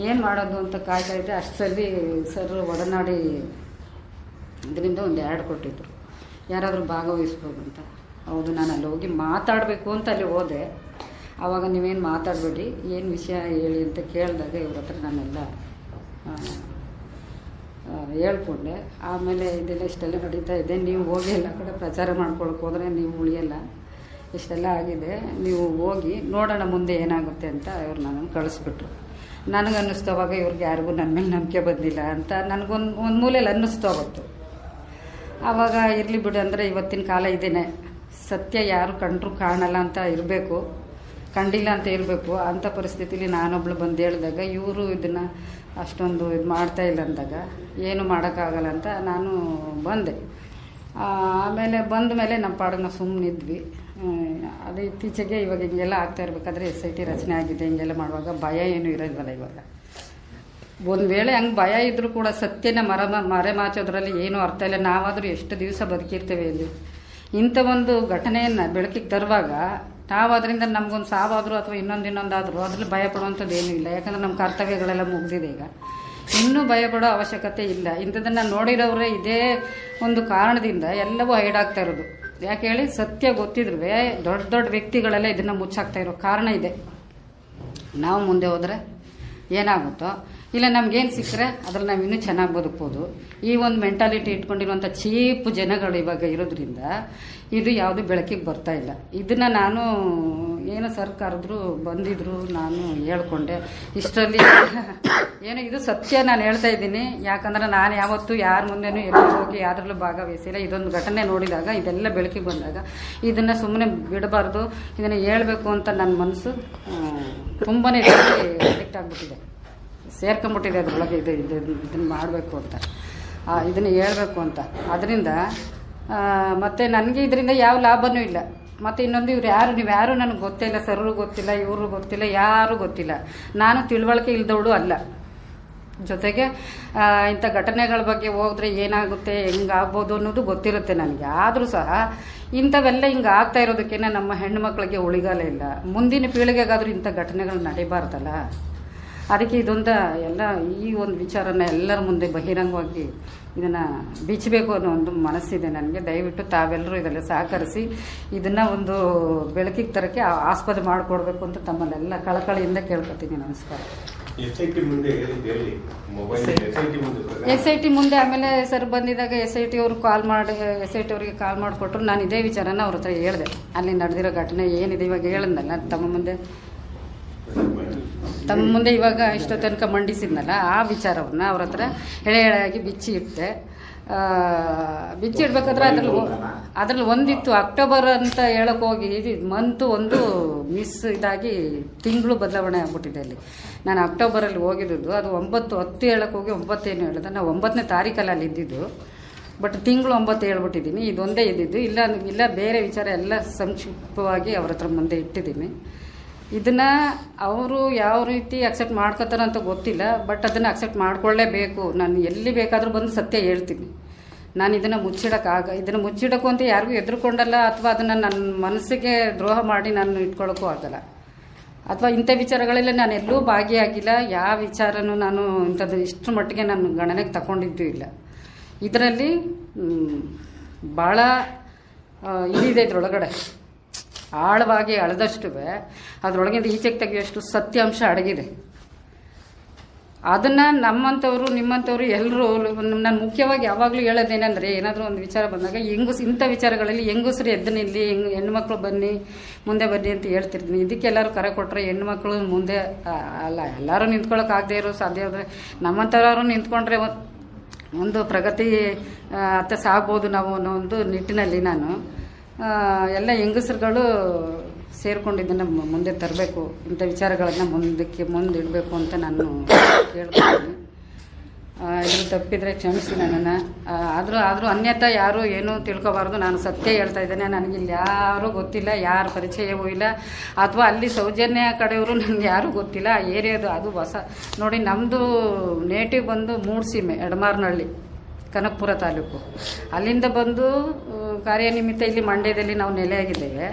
ಏನು ಮಾಡೋದು ಅಂತ ಕಾಯ್ತಾ ಇದ್ದೆ ಅಷ್ಟರಲ್ಲಿ ಸರ್ ಒಡನಾಡಿ ಇದರಿಂದ ಒಂದು ಆ್ಯಡ್ ಕೊಟ್ಟಿದ್ರು. ಯಾರಾದರೂ ಭಾಗವಹಿಸ್ಬೋದು ಅಂತ. ಹೌದು, ನಾನು ಅಲ್ಲಿ ಹೋಗಿ ಮಾತಾಡಬೇಕು ಅಂತ ಅಲ್ಲಿ ಹೋದೆ. ಆವಾಗ ನೀವೇನು ಮಾತಾಡಬೇಡಿ, ಏನು ವಿಷಯ ಹೇಳಿ ಅಂತ ಕೇಳಿದಾಗ ಇವ್ರ ಹತ್ರ ನಾನೆಲ್ಲ ಹೇಳ್ಕೊಂಡೆ. ಆಮೇಲೆ ಇದೆಲ್ಲ ಇಷ್ಟೆಲ್ಲ ನಡೀತಾ ಇದೆ, ನೀವು ಹೋಗಿ ಎಲ್ಲ ಕಡೆ ಪ್ರಚಾರ ಮಾಡ್ಕೊಳಕ್ಕೆ ಹೋದರೆ ನೀವು ಉಳಿಯಲ್ಲ. ಇಷ್ಟೆಲ್ಲ ಆಗಿದೆ, ನೀವು ಹೋಗಿ ನೋಡೋಣ ಮುಂದೆ ಏನಾಗುತ್ತೆ ಅಂತ ಇವ್ರು ನನ್ನನ್ನು ಕಳಿಸ್ಬಿಟ್ರು. ನನಗನ್ನಿಸ್ತು ಅವಾಗ ಇವ್ರಿಗೆ ಯಾರಿಗೂ ನನ್ನ ಮೇಲೆ ನಂಬಿಕೆ ಬಂದಿಲ್ಲ ಅಂತ ನನಗೊಂದು, ಒಂದು ಮೂಲೆಯಲ್ಲಿ ಅನ್ನಿಸ್ತು ಅವತ್ತು. ಆವಾಗ ಇರಲಿ ಬಿಡು ಅಂದರೆ ಇವತ್ತಿನ ಕಾಲ ಇದೇನೆ. ಸತ್ಯ ಯಾರು ಕಂಡ್ರೂ ಕಾಣಲ್ಲ ಅಂತ ಇರಬೇಕು. ಕಂಡಿಲ್ಲ ಅಂತ ಇರಬೇಕು ಅಂಥ ಪರಿಸ್ಥಿತಿಲಿ ನಾನೊಬ್ಳು ಬಂದು ಹೇಳಿದಾಗ, ಇವರು ಇದನ್ನು ಅಷ್ಟೊಂದು ಇದು ಮಾಡ್ತಾ ಇಲ್ಲ ಅಂದಾಗ, ಏನು ಮಾಡೋಕ್ಕಾಗಲ್ಲ ಅಂತ ನಾನು ಬಂದೆ. ಆಮೇಲೆ ಬಂದ ಮೇಲೆ ನಮ್ಮ ಪಾಡನ್ನ ಸುಮ್ಮನಿದ್ವಿ ಅದು ಇತ್ತೀಚೆಗೆ ಇವಾಗ ಹಿಂಗೆಲ್ಲ ಆಗ್ತಾ ಇರಬೇಕಾದ್ರೆ ಎಸ್ ಐ ಟಿ ರಚನೆ ಆಗಿದೆ, ಹಿಂಗೆಲ್ಲ ಮಾಡುವಾಗ ಭಯ ಏನು ಇರೋದಲ್ಲ ಇವಾಗ. ಒಂದು ವೇಳೆ ಹಂಗೆ ಭಯ ಇದ್ದರೂ ಕೂಡ ಸತ್ಯನ ಮರ ಮರೆ ಮಾಚೋದ್ರಲ್ಲಿ ಏನೂ ಅರ್ಥ ಇಲ್ಲ. ನಾವಾದರೂ ಎಷ್ಟು ದಿವಸ ಬದುಕಿರ್ತೇವೆ ಇಲ್ಲಿ ಇಂಥ ಒಂದು ಘಟನೆಯನ್ನು ಬೆಳಕಿಗೆ ತರುವಾಗ ನಾವು ಅದರಿಂದ ನಮಗೊಂದು ಸಾವಾದರೂ ಅಥವಾ ಇನ್ನೊಂದು ಇನ್ನೊಂದಾದರೂ ಅದ್ರಲ್ಲಿ ಭಯ ಪಡುವಂಥದ್ದು ಏನೂ ಇಲ್ಲ. ಯಾಕಂದ್ರೆ ನಮ್ಮ ಕರ್ತವ್ಯಗಳೆಲ್ಲ ಮುಗಿದಿದೆ ಈಗ. ಇನ್ನೂ ಭಯ ಪಡೋ ಅವಶ್ಯಕತೆ ಇಲ್ಲ. ಇಂಥದನ್ನು ನೋಡಿರೋರೇ ಇದೇ ಒಂದು ಕಾರಣದಿಂದ ಎಲ್ಲವೂ ಹೈಡ್ ಆಗ್ತಾ ಇರೋದು. ಯಾಕೆ ಹೇಳಿ ಸತ್ಯ ಗೊತ್ತಿದ್ರು ದೊಡ್ಡ ದೊಡ್ಡ ವ್ಯಕ್ತಿಗಳೆಲ್ಲ ಇದನ್ನು ಮುಚ್ಚಾಕ್ತಾ ಇರೋ ಕಾರಣ ಇದೆ. ನಾವು ಮುಂದೆ ಹೋದರೆ ಏನಾಗುತ್ತೋ ಇಲ್ಲ, ನಮ್ಗೇನು ಸಿಕ್ಕರೆ ಅದ್ರಲ್ಲಿ ನಾವು ಇನ್ನೂ ಚೆನ್ನಾಗಿ ಬದುಕ್ಬೋದು. ಈ ಒಂದು ಮೆಂಟಾಲಿಟಿ ಇಟ್ಕೊಂಡಿರುವಂಥ ಚೀಪ್ ಜನಗಳು ಇವಾಗ ಇರೋದ್ರಿಂದ ಇದು ಯಾವುದು ಬೆಳಕಿಗೆ ಬರ್ತಾ ಇಲ್ಲ. ಇದನ್ನು ನಾನು ಏನು ಸರ್ಕಾರದ್ರು ಬಂದಿದ್ರು ನಾನು ಹೇಳ್ಕೊಂಡೆ. ಇಷ್ಟರಲ್ಲಿ ಏನೋ ಇದು ಸತ್ಯ ನಾನು ಹೇಳ್ತಾ ಇದ್ದೀನಿ. ಯಾಕಂದ್ರೆ ನಾನು ಯಾವತ್ತೂ ಯಾರ ಮುಂದೆನೂ ಎಲ್ಲಿ ಹೋಗಿ ಯಾರಲ್ಲೂ ಭಾಗವಹಿಸಿಲ್ಲ. ಇದೊಂದು ಘಟನೆ ನೋಡಿದಾಗ, ಇದೆಲ್ಲ ಬೆಳಕಿಗೆ ಬಂದಾಗ ಇದನ್ನು ಸುಮ್ಮನೆ ಬಿಡಬಾರ್ದು. ಇದನ್ನು ಹೇಳಬೇಕು ಅಂತ ನನ್ನ ಮನಸ್ಸು ತುಂಬಾ ಅಡಿಕ್ಟ್ ಆಗಿಬಿಟ್ಟಿದೆ. ಸೇರ್ಕೊಂಬಿಟ್ಟಿದೆ, ಅದರೊಳಗೆ ಇದು ಇದು ಇದನ್ನು ಮಾಡಬೇಕು ಅಂತ. ಇದನ್ನು ಹೇಳಬೇಕು ಅಂತ. ಅದರಿಂದ ಮತ್ತು ನನಗೆ ಇದರಿಂದ ಯಾವ ಲಾಭವೂ ಇಲ್ಲ. ಮತ್ತು ಇನ್ನೊಂದು ಇವ್ರು ಯಾರು ನೀವು ಯಾರು ನನಗೆ ಗೊತ್ತಿಲ್ಲ, ಸರ್ರು ಗೊತ್ತಿಲ್ಲ, ಇವರು ಗೊತ್ತಿಲ್ಲ, ಯಾರೂ ಗೊತ್ತಿಲ್ಲ. ನಾನು ತಿಳುವಳಿಕೆ ಇಲ್ದವಳು ಅಲ್ಲ. ಜೊತೆಗೆ ಇಂಥ ಘಟನೆಗಳ ಬಗ್ಗೆ ಹೋದ್ರೆ ಏನಾಗುತ್ತೆ, ಹೆಂಗಾಗ್ಬೋದು ಅನ್ನೋದು ಗೊತ್ತಿರುತ್ತೆ ನನಗೆ. ಆದರೂ ಸಹ, ಇಂಥವೆಲ್ಲ ಹಿಂಗೆ ಆಗ್ತಾ ಇರೋದಕ್ಕೇನೆ ನಮ್ಮ ಹೆಣ್ಣು ಮಕ್ಕಳಿಗೆ ಉಳಿಗಾಲ ಇಲ್ಲ. ಮುಂದಿನ ಪೀಳಿಗೆಗಾದರೂ ಇಂಥ ಘಟನೆಗಳು ನಡೀಬಾರ್ದಲ್ಲ. ಅದಕ್ಕೆ ಇದೊಂದು ಎಲ್ಲ ಈ ಒಂದು ವಿಚಾರನ ಎಲ್ಲರ ಮುಂದೆ ಬಹಿರಂಗವಾಗಿ ಇದನ್ನು ಬಿಚ್ಚಬೇಕು ಅನ್ನೋ ಒಂದು ಮನಸ್ಸಿದೆ ನನಗೆ. ದಯವಿಟ್ಟು ತಾವೆಲ್ಲರೂ ಇದೆಲ್ಲ ಸಹಕರಿಸಿ ಇದನ್ನು ಒಂದು ಬೆಳಕಿಗೆ ತರಕ್ಕೆ ಆಸ್ಪದ ಮಾಡಿಕೊಡ್ಬೇಕು ಅಂತ ತಮ್ಮನ್ನೆಲ್ಲ ಕಳಕಳಿಯಿಂದ ಕೇಳ್ಕೊತೀನಿ. ನಮಸ್ಕಾರ. ಎಸ್ ಐ ಟಿ ಮುಂದೆ ಆಮೇಲೆ ಸರ್ ಬಂದಿದ್ದಾಗ ಎಸ್ ಐ ಟಿ ಅವರು ಕಾಲ್ ಮಾಡಿ ಎಸ್ ಐ ಟಿ ಅವರಿಗೆ ಕಾಲ್ ಮಾಡಿಕೊಟ್ರು. ನಾನು ಇದೇ ವಿಚಾರನ ಅವ್ರ ಹತ್ರ ಹೇಳಿದೆ. ಅಲ್ಲಿ ನಡೆದಿರೋ ಘಟನೆ ಏನಿದೆ ಇವಾಗ ಹೇಳಿದ್ನಲ್ಲ ತಮ್ಮ ಮುಂದೆ ತಮ್ಮ ಮುಂದೆ ಇವಾಗ ಇಷ್ಟೋ ತನಕ ಮಂಡಿಸಿದ್ನಲ್ಲ ಆ ವಿಚಾರವನ್ನ ಅವ್ರ ಹತ್ರ ಎಳೆ ಎಳೆಯಾಗಿ ಬಿಚ್ಚಿ ಇಟ್ಟೆ. ಆ, ಬಿಚ್ಚಿ ಇಡ್ಬೇಕಾದ್ರೆ ಅದ್ರಲ್ಲಿ ಅದ್ರಲ್ಲಿ ಒಂದಿತ್ತು. ಅಕ್ಟೋಬರ್ ಅಂತ ಹೇಳಕ್ ಹೋಗಿ ಮಂತು ಒಂದು ಮಿಸ್ ಇದಾಗಿ ತಿಂಗಳು ಬದಲಾವಣೆ ಆಗ್ಬಿಟ್ಟಿದೆ ಅಲ್ಲಿ. ನಾನು ಅಕ್ಟೋಬರಲ್ಲಿ ಹೋಗಿದ್ದು ಅದು ಒಂಬತ್ತು ಹತ್ತು ಹೇಳಕ್ ಹೋಗಿ ಒಂಬತ್ತೇನು ಹೇಳಿದೆ. ನಾವು ಒಂಬತ್ತನೇ ತಾರೀಕಲ್ಲಿ ಅಲ್ಲಿ ಇದ್ದಿದ್ದು. ಬಟ್ ತಿಂಗಳು ಒಂಬತ್ತು ಹೇಳ್ಬಿಟ್ಟಿದ್ದೀನಿ. ಇದೊಂದೇ ಇದ್ದಿದ್ದು. ಇಲ್ಲ ಇಲ್ಲ ಬೇರೆ ವಿಚಾರ ಎಲ್ಲ ಸಂಕ್ಷಿಪ್ತವಾಗಿ ಅವ್ರ ಹತ್ರ ಮುಂದೆ ಇಟ್ಟಿದ್ದೀನಿ. ಇದನ್ನ ಅವರು ಯಾವ ರೀತಿ ಅಕ್ಸೆಪ್ಟ್ ಮಾಡ್ಕೋತಾರ ಅಂತ ಗೊತ್ತಿಲ್ಲ ಬಟ್ ಅದನ್ನು ಅಕ್ಸೆಪ್ಟ್ ಮಾಡ್ಕೊಳ್ಳೇಬೇಕು ನಾನು ಎಲ್ಲಿ ಬೇಕಾದರೂ ಬಂದು ಸತ್ಯ ಹೇಳ್ತೀನಿ. ನಾನು ಇದನ್ನು ಮುಚ್ಚಿಡೋಕ್ಕಾಗ ಇದನ್ನು ಮುಚ್ಚಿಡೋಕ್ಕೂ ಅಂತ ಯಾರಿಗೂ ಎದುರುಕೊಂಡಲ್ಲ, ಅಥವಾ ಅದನ್ನು ನನ್ನ ಮನಸ್ಸಿಗೆ ದ್ರೋಹ ಮಾಡಿ ನಾನು ಇಟ್ಕೊಳ್ಳೋಕ್ಕೂ ಆಗಲ್ಲ. ಅಥವಾ ಇಂಥ ವಿಚಾರಗಳೆಲ್ಲ ನಾನು ಎಲ್ಲೂ ಭಾಗಿಯಾಗಿಲ್ಲ. ಯಾವ ವಿಚಾರನೂ ನಾನು ಇಂಥದ್ದು ಇಷ್ಟರ ಮಟ್ಟಿಗೆ ನಾನು ಗಣನೆಗೆ ತಗೊಂಡಿದ್ದು ಇಲ್ಲ. ಇದರಲ್ಲಿ ಭಾಳ ಇದಿದೆ ಇದ್ರೊಳಗಡೆ. ಆಳವಾಗಿ ಅಳೆದಷ್ಟು ಅದರೊಳಗಿಂದ ಈಚೆಗೆ ತೆಗೆಯುವಷ್ಟು ಸತ್ಯಾಂಶ ಅಡಗಿದೆ. ಅದನ್ನ ನಮ್ಮಂಥವ್ರು ನಿಮ್ಮಂಥವ್ರು ಎಲ್ಲರೂ ನಾನು ಮುಖ್ಯವಾಗಿ ಯಾವಾಗಲೂ ಹೇಳೋದೇನೆಂದ್ರೆ, ಏನಾದರೂ ಒಂದು ವಿಚಾರ ಬಂದಾಗ ಹೆಂಗಸ್ ಇಂಥ ವಿಚಾರಗಳಲ್ಲಿ ಹೆಂಗಸರು ಎದ್ದು ನಿಲ್ಲಿ, ಹೆಂಗ್ ಹೆಣ್ಮಕ್ಳು ಬನ್ನಿ, ಮುಂದೆ ಬನ್ನಿ ಅಂತ ಹೇಳ್ತಿರ್ತೀನಿ. ಇದಕ್ಕೆ ಎಲ್ಲರೂ ಕರೆ ಕೊಟ್ಟರೆ ಹೆಣ್ಮಕ್ಳು ಮುಂದೆ ಅಲ್ಲ, ಎಲ್ಲರೂ ನಿಂತ್ಕೊಳ್ಳೋಕೆ ಆಗದೆ ಇರೋ ಸಾಧ್ಯ ಆದರೆ ನಮ್ಮಂಥವ್ರು ನಿಂತ್ಕೊಂಡ್ರೆ ಒಂದ್- ಪ್ರಗತಿ ಅತ್ತ ಸಾಗ್ಬೋದು ನಾವು ಅನ್ನೋ ಒಂದು ನಿಟ್ಟಿನಲ್ಲಿ ನಾನು. ಎಲ್ಲ ಹೆಂಗಸರುಗಳು ಸೇರ್ಕೊಂಡು ಇದನ್ನು ಮುಂದೆ ತರಬೇಕು, ಇಂಥ ವಿಚಾರಗಳನ್ನು ಮುಂದಕ್ಕೆ ಮುಂದಿಡಬೇಕು ಅಂತ ನಾನು ಕೇಳ್ಕೊತೀನಿ. ಇದು ತಪ್ಪಿದ್ರೆ ಕ್ಷಮಿಸಿ ನನ್ನನ್ನು. ಆದರೂ ಆದರೂ ಅನ್ಯತಾ ಯಾರು ಏನೂ ತಿಳ್ಕೊಬಾರ್ದು. ನಾನು ಸತ್ಯ ಹೇಳ್ತಾ ಇದ್ದೇನೆ. ನನಗೆ ಇಲ್ಲಿ ಯಾರೂ ಗೊತ್ತಿಲ್ಲ, ಯಾರ ಪರಿಚಯವೂ ಇಲ್ಲ. ಅಥವಾ ಅಲ್ಲಿ ಸೌಜನ್ಯ ಕಡೆಯವರು ನನಗೆ ಯಾರೂ ಗೊತ್ತಿಲ್ಲ. ಏರಿಯಾದು ಅದು ಹೊಸ. ನೋಡಿ ನಮ್ಮದು ನೇಟಿವ್ ಬಂದು ಮೂಡ್ಸೀಮೆ ಎಡಮಾರ್ನಹಳ್ಳಿ ಕನಕಪುರ ತಾಲೂಕು. ಅಲ್ಲಿಂದ ಬಂದು ಕಾರ್ಯನಿಮಿತ್ತ ಇಲ್ಲಿ ಮಂಡ್ಯದಲ್ಲಿ ನಾವು ನೆಲೆಯಾಗಿದ್ದೇವೆ.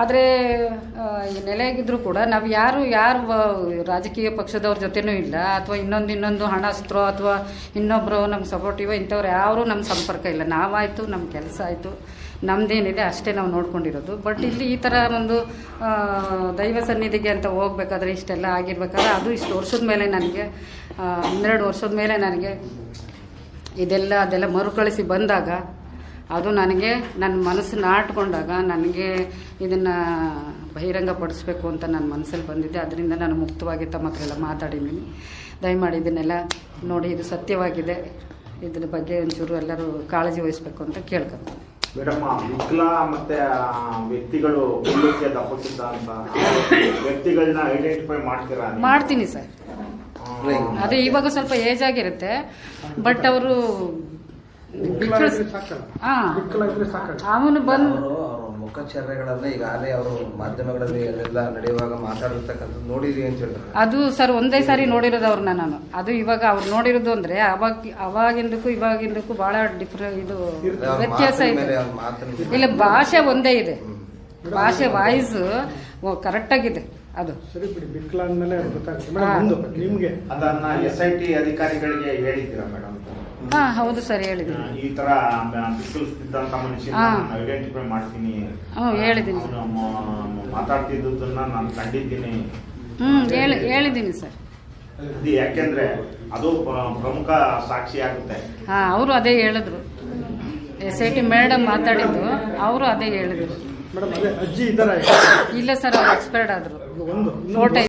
ಆದರೆ ನೆಲೆಯಾಗಿದ್ದರೂ ಕೂಡ ನಾವು ಯಾರು ಯಾರು ರಾಜಕೀಯ ಪಕ್ಷದವ್ರ ಜೊತೆನೂ ಇಲ್ಲ. ಅಥವಾ ಇನ್ನೊಂದು ಇನ್ನೊಂದು ಹಣಸ್ತ್ರ ಅಥವಾ ಇನ್ನೊಬ್ಬರು ನಮ್ಮ ಸಪೋರ್ಟಿವ್ ಇಂಥವ್ರು ಯಾರು ನಮ್ಮ ಸಂಪರ್ಕ ಇಲ್ಲ. ನಾವಾಯಿತು ನಮ್ಮ ಕೆಲಸ ಆಯಿತು. ನಮ್ದೇನಿದೆ ಅಷ್ಟೇ ನಾವು ನೋಡ್ಕೊಂಡಿರೋದು. ಬಟ್ ಇಲ್ಲಿ ಈ ಥರ ಒಂದು ದೈವ ಸನ್ನಿಧಿಗೆ ಅಂತ ಹೋಗ್ಬೇಕಾದ್ರೆ ಇಷ್ಟೆಲ್ಲ ಆಗಿರ್ಬೇಕಾದ್ರೆ ಅದು ಇಷ್ಟು ವರ್ಷದ ಮೇಲೆ ನನಗೆ ಹನ್ನೆರಡು ವರ್ಷದ ಮೇಲೆ ನನಗೆ ಇದೆಲ್ಲ ಅದೆಲ್ಲ ಮರುಕಳಿಸಿ ಬಂದಾಗ ಅದು ನನಗೆ ನನ್ನ ಮನಸ್ಸನ್ನ ಆಟ್ಕೊಂಡಾಗ ನನಗೆ ಇದನ್ನು ಬಹಿರಂಗಪಡಿಸ್ಬೇಕು ಅಂತ ನನ್ನ ಮನಸ್ಸಲ್ಲಿ ಬಂದಿದ್ದೆ ಅದರಿಂದ ನಾನು ಮುಕ್ತವಾಗಿ ತಮ್ಮ ಹತ್ರ ಎಲ್ಲ ಮಾತಾಡಿದ್ದೀನಿ. ದಯಮಾಡಿ ಇದನ್ನೆಲ್ಲ ನೋಡಿ ಇದು ಸತ್ಯವಾಗಿದೆ. ಇದ್ರ ಬಗ್ಗೆ ಒಂಚೂರು ಎಲ್ಲರೂ ಕಾಳಜಿ ವಹಿಸ್ಬೇಕು ಅಂತ ಕೇಳ್ಕೊತೀನಿ. ಮೇಡಮ್ ಮತ್ತೆ ವ್ಯಕ್ತಿಗಳು ವ್ಯಕ್ತಿಗಳನ್ನ ಐಡೆಂಟಿಫೈ ಮಾಡ್ತೀರಾ ಮಾಡ್ತೀನಿ ಸರ್. ಅದೇ ಇವಾಗ ಸ್ವಲ್ಪ ಏಜ್ ಆಗಿರುತ್ತೆ. ಬಟ್ ಅವರು ಅವನು ಬಂದು ಮುಖಚರ್ಯಗಳನ್ನ ಈಗಾಗಲೇ ಅವರು ಮಾಧ್ಯಮಗಳಲ್ಲಿ ಅಲ್ಲೆಲ್ಲ ನಡೆಯುವಾಗ ಮಾತಾಡಿರ್ತಕ್ಕಂಥದ್ದು ನೋಡಿದ್ರಿ ಅಂತ ಹೇಳ್ತಾರೆ. ಅದು ಸರ್ ಒಂದೇ ಸಾರಿ ನೋಡಿರೋದು ಅವ್ರನ್ನ ನಾನು. ಅದು ಇವಾಗ ಅವ್ರು ನೋಡಿರೋದು ಅಂದ್ರೆ ಅವಾಗ ಅವಾಗಿಂದಕ್ಕೂ ಇವಾಗಿಂದಕ್ಕೂ ಬಹಳ ಡಿಫ್ರೆ ಇದು ವ್ಯತ್ಯಾಸ ಇದೆ. ಇಲ್ಲ ಭಾಷೆ ಒಂದೇ ಇದೆ. ಭಾಷೆ ವಾಯ್ಸ್ ಕರೆಕ್ಟ್ ಆಗಿದೆ. ಅದು. ಸರಿ ಬಿಡಿ ಬಿಕ್ಲ ಅಂದ್ಮೇಲೆ ಗೊತ್ತಾಗುತ್ತೆ. ಮೇಡಮ್ ಒಂದು ನಿಮ್ಗೆ? ಅದನ್ನ ಎಸ್ ಐ ಟಿ ಅಧಿಕಾರಿಗಳಿಗೆ ಹೇಳಿದ್ದೀರಾ ಮೇಡಮ್ ಹಾ ಹೌದು ಸರ್ ಹೇಳಿದ್ದೀನಿ. ಈ ತರ ಬಿಕ್ಕಳಿಸ್ತಿದ್ದಂತ ಮನುಷ್ಯನ ಹಾ. ಐಡೆಂಟಿಫೈ ಮಾಡ್ತೀನಿ. ಹೇಳಿದ್ದೀನಿ. ಮಾತಾಡ್ತಿದ್ದನ್ನ ನಾನು ಕಂಡಿದ್ದೀನಿ. ಹ್ಮ್ ಹೇಳಿ ಹೇಳಿದ್ದೀನಿ ಸರ್. ಅದು ಯಾಕೆಂದ್ರೆ ಅದು ಪ್ರಮುಖ ಸಾಕ್ಷಿ ಆಗುತ್ತೆ. ಹಾ ಅವರು ಅದೇ ಹೇಳಿದ್ರು. ಎಸ್ ಐ ಟಿ ಮೇಡಮ್ ಮಾತಾಡಿದ್ದು ಅವರು ಅದೇ ಹೇಳಿದ್ರು. ಮೇಡಮ್ ಅದೇ ಅಜ್ಜಿ ಇದ್ದಾರೆ. ಇಲ್ಲ ಸರ್ ಅವ್ರು ಎಕ್ಸ್ಪೈರ್ಡ್ ಆದ್ರು. ಒಂದು ಫೋಟೋ